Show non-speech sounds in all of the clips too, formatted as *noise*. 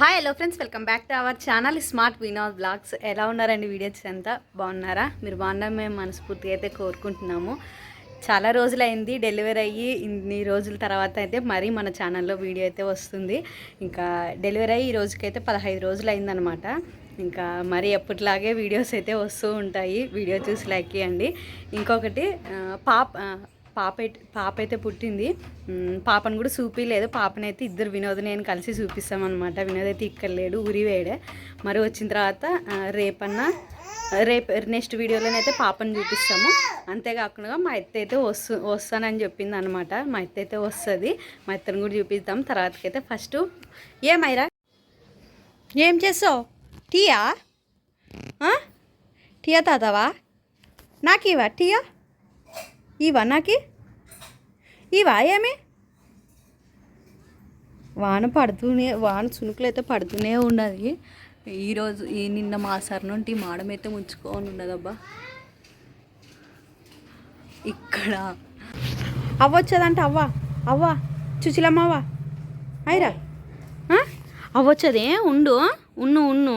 Hi hello friends welcome back to our channel smart Vinod blogs ఎలా ఉన్నారండి videos అంతా? బాగున్నారా? మీరు బాగున్నారు మేము మనస్ఫూర్తిగా అయితే కోరుకుంటున్నాము. చాలా రోజులైంది డెలివరీ అయ్యి ఇన్ని రోజుల తర్వాత అయితే మరీ మన ఛానల్లో వీడియో అయితే వస్తుంది. ఇంకా డెలివరీ అయ్యి ఈ రోజుకైతే పదహైదు రోజులు అయిందనమాట ఇంకా మరి ఎప్పటిలాగే వీడియోస్ అయితే వస్తూ ఉంటాయి. వీడియో చూసి లైక్ చేయండి. ఇంకొకటి పాప పాప పాప అయితే పుట్టింది పాపను కూడా చూపించలేదు పాపనైతే ఇద్దరు వినోద్ నేను కలిసి చూపిస్తామన్నమాట. వినోద్ అయితే ఇక్కడ లేడు ఊరి వేయడే మరి వచ్చిన తర్వాత రేపన్న రేపన్నా రేపు నెక్స్ట్ వీడియోలోనైతే పాపను చూపిస్తాము. అంతేకాకుండా మా అత్త అయితే వస్తు వస్తానని చెప్పింది అనమాట మా అత్త అయితే వస్తుంది. మా అత్తను కూడా చూపిద్దాం. తర్వాతకైతే ఫస్ట్ ఏమైరా ఏం చేస్తావు? టీయా? టీయా తాతావా? ఇవా టీయా? ఇవా నాకి? ఇవా ఏమి? వాన పడుతూనే వాన చినుకులు అయితే పడుతూనే ఉన్నది. ఈరోజు ఈ నిన్న మా సార్ నుండి మాడం అయితే ముంచుకొని ఉన్నదబ్బా. ఇక్కడ. అవ్వొచ్చదంట అవ్వ అవ్వ చుచిలమ్మవ్వ అయిరా. అవ్వచ్చదే ఉండు ఉన్ను ఉన్ను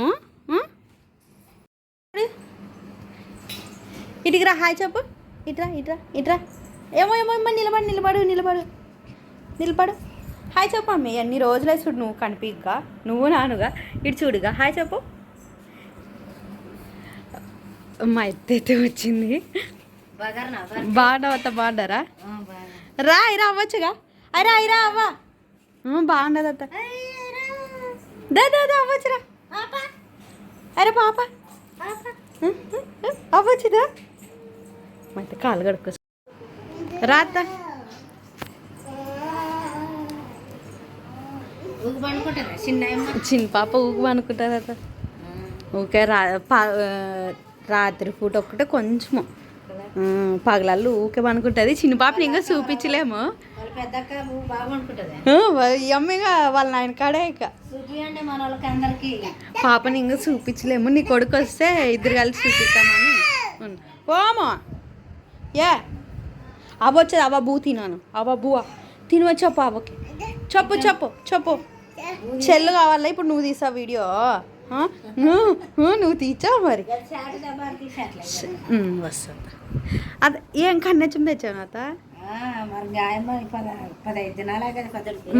ఆ? ఇటుకురా హాయ్ చెప్పు. ఇట్రా ఇట్రా ఇట్రా. ఏమో ఏమో ఏమో నిలబడు నిలబడు నిలబడు. నిలబడు. హాయ్ చెప్పు అమ్మ అన్ని రోజులై చూడు నువ్వు కనిపిగ్గా? నువ్వు నానుగా? ఇటు చూడుగా. హాయ్ చెప్పు. మా ఎత్తైతే వచ్చింది. బాగుండవత బాగుండరా? రా ఇరా అవ్వచ్చుగా అరే అయిరా అవ్వ. బాగుండదత్త దా దా దా అవ్వచ్చురా అరే పాప. అవ్వచ్చుదా అయితే కాలు కడుక్కో రాత చిన్న పాప ఊకు అనుకుంటారు రాత ఊకే రా రాత్రి పూట ఒక్కటే కొంచెము పగలళ్ళు ఊకే అనుకుంటుంది చిన్న పాపని ఇంకా చూపించలేము. అమ్మగా వాళ్ళ నాయన కాడే ఇక. పాపని ఇంకా చూపించలేము. నీ కొడుకు వస్తే ఇద్దరు కలిసి చూపిస్తామని పోమో ఏ అవ్వ వచ్చేది అవ్వ బూ తినాను. అవ్వ బువ్వ తినవ చెప్పు అవ్వకి చెప్పు చెప్పు చెప్పు. చెల్లు కావాలా? ఇప్పుడు నువ్వు తీసా వీడియో? నువ్వు తీసావు మరి? వస్తుంది అదే ఏం కన్నెచ్చం తెచ్చావు నాత? మరి గాయం పద పదహైదు దినాలే కదా పదడికి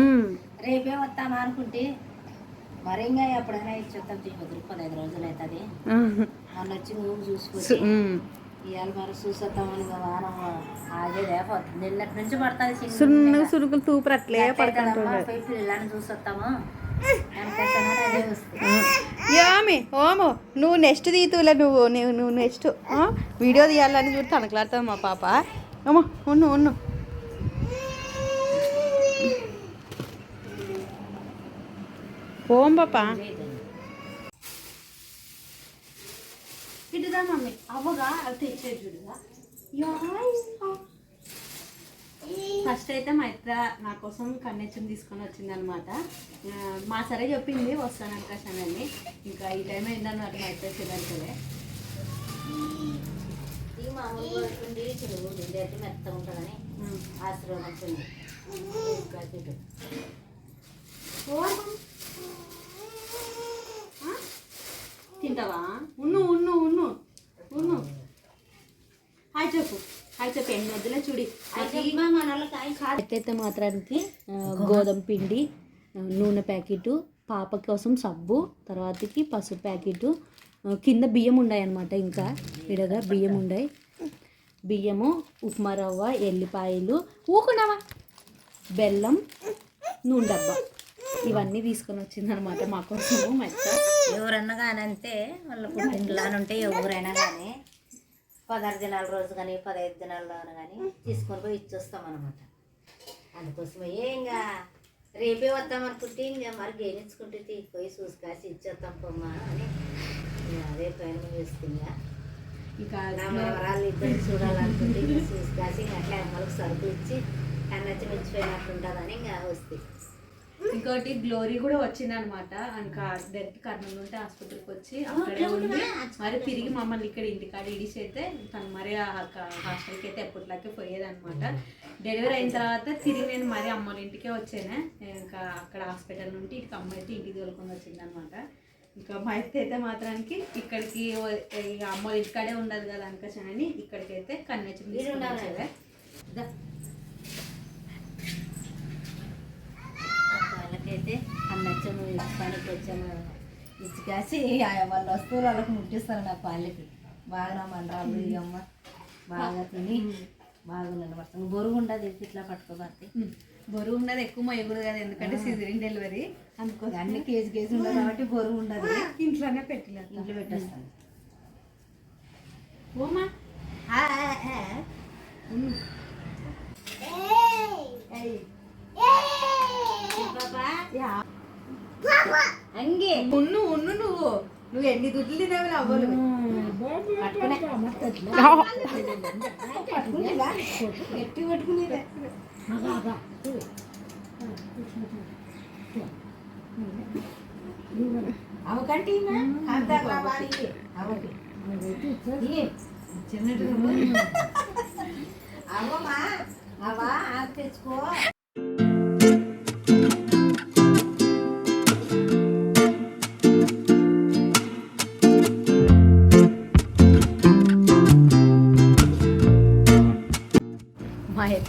రేపే వస్తామా అనుకుంటే మరి ఇంకా ఎప్పుడైనా ఇచ్చేస్తాం పదహైదు రోజులు అవుతుంది. మొన్న వచ్చి నువ్వు ఉమ్. ఇవాళ మరి చూసేద్దామని వాన ఆగేదే పోతుంది నిన్నటి నుంచి పడుతుంది సున్నుగా సురుకులు తూపురు అట్లే పడుకుంటుండే పిల్లలని చూసొస్తాము యామి ఓమో నువ్వు నెక్స్ట్ తీతులే నువ్వు నువ్వు నువ్వు నెక్స్ట్ వీడియో తీయాలని చూసి తనకలాడుతావు మా పాప. అమ్మో ఉన్ను ఉన్ను పోం పాప. అవ్వగా అవి తెచ్చే చూడుగా. ఫస్ట్ అయితే మా ఇత్ర నా కోసం కన్నెచ్చం తీసుకొని వచ్చింది అనమాట మా సరే చెప్పింది వస్తాను అనుకోసానని ఇంకా ఈ టైం అయిందన్నమాట మా ఇత్ర ఇది మామూలుగా ఉంటుంది చెరువు అయితే మెత్తగా ఉంటుందని వచ్చింది. ప్యాకెట్ తింటావా? ఉన్ను ఉన్ను హాయ్ చెప్పు. హాయ్ చెప్పు ఎన్ని వద్దులే చూడి. అయితే మాత్రానికి గోధుమ పిండి నూనె ప్యాకెట్ పాప కోసం సబ్బు తర్వాతకి పసుపు ప్యాకెట్ కింద బియ్యం ఉన్నాయి అనమాట ఇంకా. విడగా బియ్యం ఉన్నాయి బియ్యము ఉప్మా రవ్వ ఎల్లిపాయలు ఊకున్నావా బెల్లం నూనె డబ్బా. ఇవన్నీ తీసుకొని వచ్చిందనమాట మా కోసము మెత్త ఎవరన్నా కానీ అంతే వాళ్ళ పుట్టింట్లోనే ఉంటే ఎవరైనా కానీ పదహారు దినాల రోజు కానీ పదహైదు దినాల్లోనూ కానీ తీసుకొని పోయి ఇచ్చొస్తాం అనమాట అందుకోసమే ఇంకా రేపే వద్దాం అనుకుంటే ఇంకా మరి గేనించుకుంటే పోయి చూసి కాసి ఇచ్చేస్తాం పొమ్మా అని అదే ప్రయాణం చేస్తుందా ఇంకా నా మనవరాలు ఇద్దరు చూడాలనుకుంటే చూసి కాసి ఇంకా అట్లా అమ్మలకు సరుకులు ఇచ్చి కన్నచ్చి మించిపోయినట్టు ఉంటుందని ఇంకా వస్తాయి ఇంకోటి గ్లోరీ కూడా వచ్చింది అనమాట ఇంకా డైరెక్ట్ కర్నూలు నుండి ఆసుపత్రికి వచ్చి అక్కడే మరి తిరిగి మమ్మల్ని ఇక్కడ ఇంటికాడ ఇడిసి అయితే తను మరి హాస్టల్కి అయితే ఎప్పటిలాగే పోయేది అనమాట డెలివరీ అయిన తర్వాత తిరిగి నేను మరి అమ్మల ఇంటికే వచ్చాను. ఇంకా అక్కడ హాస్పిటల్ నుండి ఇక అమ్మ అయితే ఇంటికి తోలుకొని వచ్చింది అనమాట ఇంకా మా అత్త అయితే మాత్రానికి ఇక్కడికి అమ్మ ఇంటికాడే ఉండదు కదా అనుకోసానని ఇక్కడికైతే కన్నెచ్చి ఉండాలి. పనికి వచ్చాము ఇచ్చి కాసి వాళ్ళ వస్తువులు వాళ్ళకి ముట్టిస్తారు నా పాలకి. బాగా మండరాలు ఈ అమ్మ బాగా తిని బాగున్నాను పడుతుంది బొరుగు ఉండదు ఇట్లా పట్టుకోబట్టి బరువు ఉన్నది ఎక్కువ మొయ్యకూడదు కదా ఎందుకంటే సిజరిన్ డెలివరీ అందుకోసం. అన్ని కేజీ కేజీ ఉండదు కాబట్టి బొరుగు ఉండదు. ఇంట్లోనే పెట్టలేదు ఇంట్లో పెట్టేస్తాను. ఓమా. పాపా అంగే. ఉన్ను ఉన్ను నువ్వు. నువ్వు ఎన్ని దుడ్లు తినేవి అవ్వలు. గట్టి పట్టుకునేదే. అవకంటే అవకి. చిన్నట్టు అవమ్మా అవా? ఆకు తెచ్చుకో.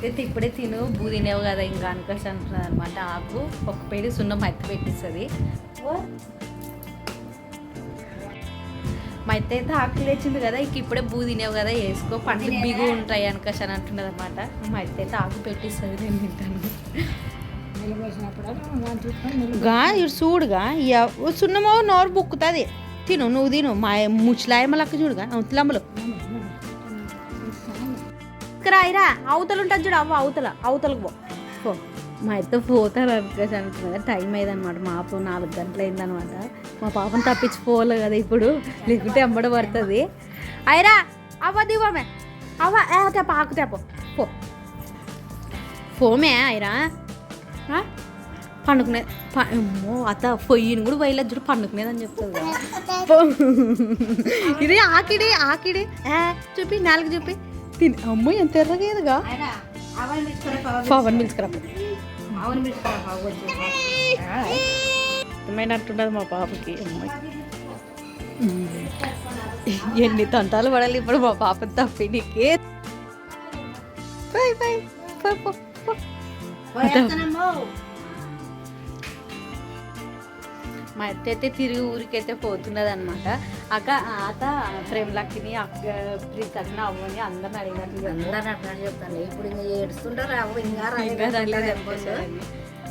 ఎత్తైతే ఇప్పుడే తిను బూ తినేవు కదా ఇంకా అనుకోసి అంటున్నది అనమాట ఆకు ఒక పేరు సున్నం మత్తి పెట్టిస్తుంది మా ఎత్త అయితే ఆకులు తెచ్చింది కదా ఇక ఇప్పుడే బూ తినేవు కదా వేసుకో పండ్లు బిగు ఉంటాయి అనుకోసి అని అంటున్నది అనమాట మా ఎత్త అయితే ఆకు పెట్టిస్తుంది నేను తింటాను గా చూడుగా సున్నమో నోరు బుక్కుతుంది తిను నువ్వు తిను మా ముచ్చులాయమలక్క చూడుగా అవుతులమ్మలు రాయిరా అవతల ఉంటుంది చూడు అవ్వ అవతల. అవతలకు పో. పో మా ఇద్దరు పోతారు అనుకోసి అంటున్నారు టైం అయిందనమాట మా పాప నాలుగు గంటలు అయిందనమాట మా పాపను తప్పించి పోలే కదా ఇప్పుడు. లేకుంటే ఎంబడ పడుతుంది. అయిరా అవ్వ దివమే అవ్వ ఏ తెప్ప ఆకు తెప్ప. పో. పోమే అయిరా. ఆ? పండుకునే ప- అమ్మో అత్త పొయ్యిని కూడా పోయలేదు చూడు పండుకునేదని చెప్తుంది. ఇది ఆకిడి ఆకిడి. చూపి నాలుగు చూపి. తిని అమ్మో ఎంత ఎర్రగేదిగా పవన్ పిలుచుకురా మా పాపకి. అమ్మాయి ఎన్ని తంటాలు పడాలి ఇప్పుడు మా పాప తప్పినికి బాయ్ బాయ్ పో, మా అత్త అయితే తిరిగి ఊరికైతే పోతున్నది అనమాట అక్క అత ప్రేమలక్కిని అక్క ప్రీతక్ని అవ్వని అందరిని అడిగినట్లు అందరూ అట్లా చెప్తాను. ఇప్పుడు ఇంకా ఏడుస్తుంటారు? అవ్వ ఇంకా.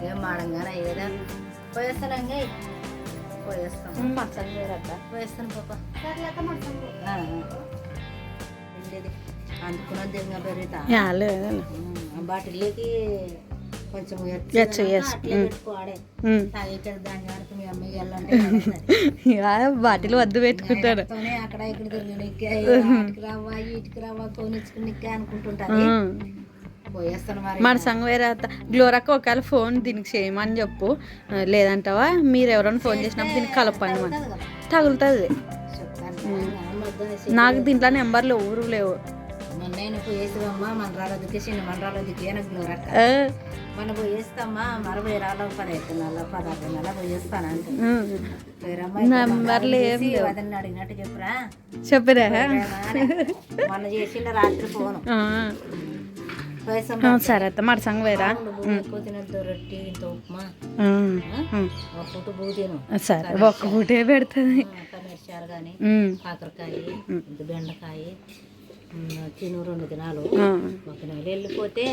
ఏం మాడంగానే ఏదా పోయేస్తాను. అంగే పోయేస్తాం మచ్చలు లేరక్క. పోయేస్తాను పాప. అందుకున్నది ఇంకా పెరుగుతా ఆ బాటిల్లోకి కొంచెం బాటిల్ *laughs* వద్దు పెట్టుకుంటాడు. అక్కడ ఇక్కడ రావా ఇటుకి రావా మన సంగ వేరే అత్త. గ్లోరక్క ఒకవేళ ఫోన్ దీనికి చేయమని చెప్పు. లేదంటావా? మీరు ఎవరైనా ఫోన్ చేసినప్పుడు దీనికి కలపండి మన. తగులుతుంది. నాకు దీంట్లో నెంబర్లు ఊరు లేవు. నేను పోయేసామమ్మా మన రాళ్ళదికి చిన్న మన రాళ్ళదికి వెనక్కి రక్క ఆ, మన పోయేస్తామా మరవై రాళ్ళ పదహైదు నెలల పదహారు నెలల అంటే. ఏం లేవు. వదిలిని అడిగినట్టు చెప్పురా. చెప్పరా. మొన్న చేసిండ రాత్రి ఫోను. ఆ, సరే అత్త మన సంగ వేరా సరే ఒక్క పూటే పెడుతుంది. కాకరకాయ బెండకాయ తిను రెండు దినాలు. ఒక నెల వెళ్ళిపోతే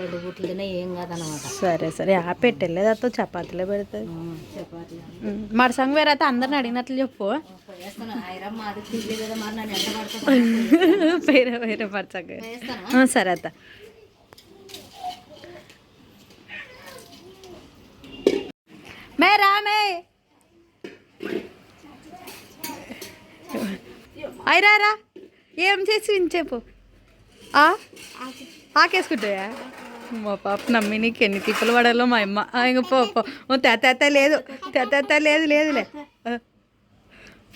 రెండు బుట్లు తిన్నా ఏం కాదనమాట. సరే సరే. ఆ పెట్టలేదు అత్త చపాతీలే పెడుతుంది. చపాతీ ఉమ్, మరి సంగ వేరే అత్త అందరిని అడిగినట్లు చెప్పు. వేరే వేరే పరచంగా సరే అత్త. మే రామే అయిరా రా. ఏం చేసి చెప్పు. ఆ? ఆకేసుకుంటాయా? మా పాప నమ్మి నీకు ఎన్ని తిప్పలు పడాలో మా అమ్మ. ఇంక పో పో. ఓ తెత లేదు. తెత లేదు లేదులే ఆ.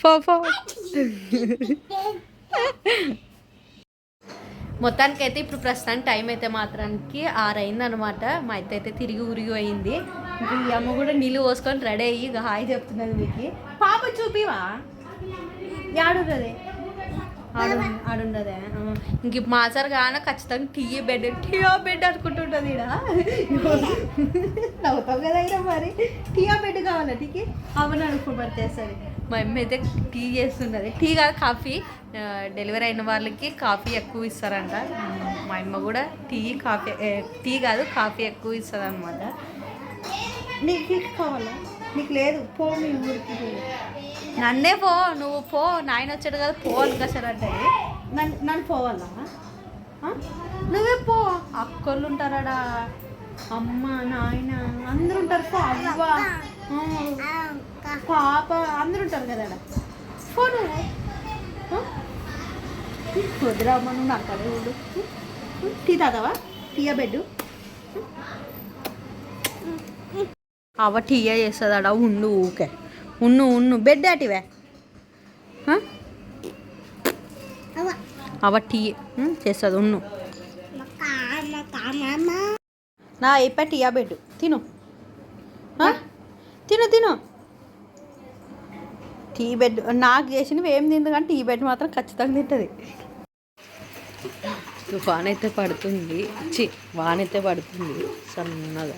పో పో. మొత్తానికి అయితే ఇప్పుడు ప్రస్తుతానికి టైం అయితే మాత్రానికి ఆరైంది అనమాట మా అయితే అయితే తిరిగి ఉరిగి అయింది. ఈ అమ్మ కూడా నీళ్ళు పోసుకొని రెడీ అయ్యి హాయ్ చెప్తున్నది మీకు. పాప చూపివా? ఆడున్నదే ఆడు ఆడుండదే ఇంక మా మాసారు కాన ఖచ్చితంగా టీ బెడ్ టీయో బెడ్ అనుకుంటుంటుంది ఈడ. నవ్వుతాం కదా అయినా మరి. టీయో బెడ్ కావాలా టీకి? అవన్నీ అనుకోబడితే సరే మా అమ్మ అయితే టీ చేస్తున్నది. టీ కాదు కాఫీ. డెలివరీ అయిన వాళ్ళకి కాఫీ ఎక్కువ ఇస్తారంట. మా అమ్మ కూడా టీ కాఫీ టీ కాదు కాఫీ ఎక్కువ ఇస్తుంది అనమాట నీకు కావాలా? నీకు లేదు. పో మీ ఊరికి నన్నే పో నువ్వు పో నాయన వచ్చాడు కదా పో అనుకసారి అంటే. నన్ను నన్ను పోవాలా నువ్వే పో. అక్కలు ఉంటారాడా? అమ్మ నాయన అందరు ఉంటారు. పో అవ్వ. పాప అందరు ఉంటారు కదా ఫోన్ పో నువ్వు. అమ్మ నువ్వు నాకు అదే ఉండు. టీ తాగవా? టీయా బెడ్డు? అవ టీయా చేస్తుంది ఉండు ఊకే ఉన్ను ఉన్ను. బెడ్ అటివే ఆ? అవ టీ. చేస్తుంది ఉన్ను. నా అయిపోయి టీయా బెడ్ తిను. ఆ? తిను తిను. టీ బెడ్ నాకు చేసినవి ఏం తింది కానీ టీ బెడ్ మాత్రం ఖచ్చితంగా తింటుంది. తుఫాన్ అయితే పడుతుంది. చి వానైతే పడుతుంది. సన్నగా.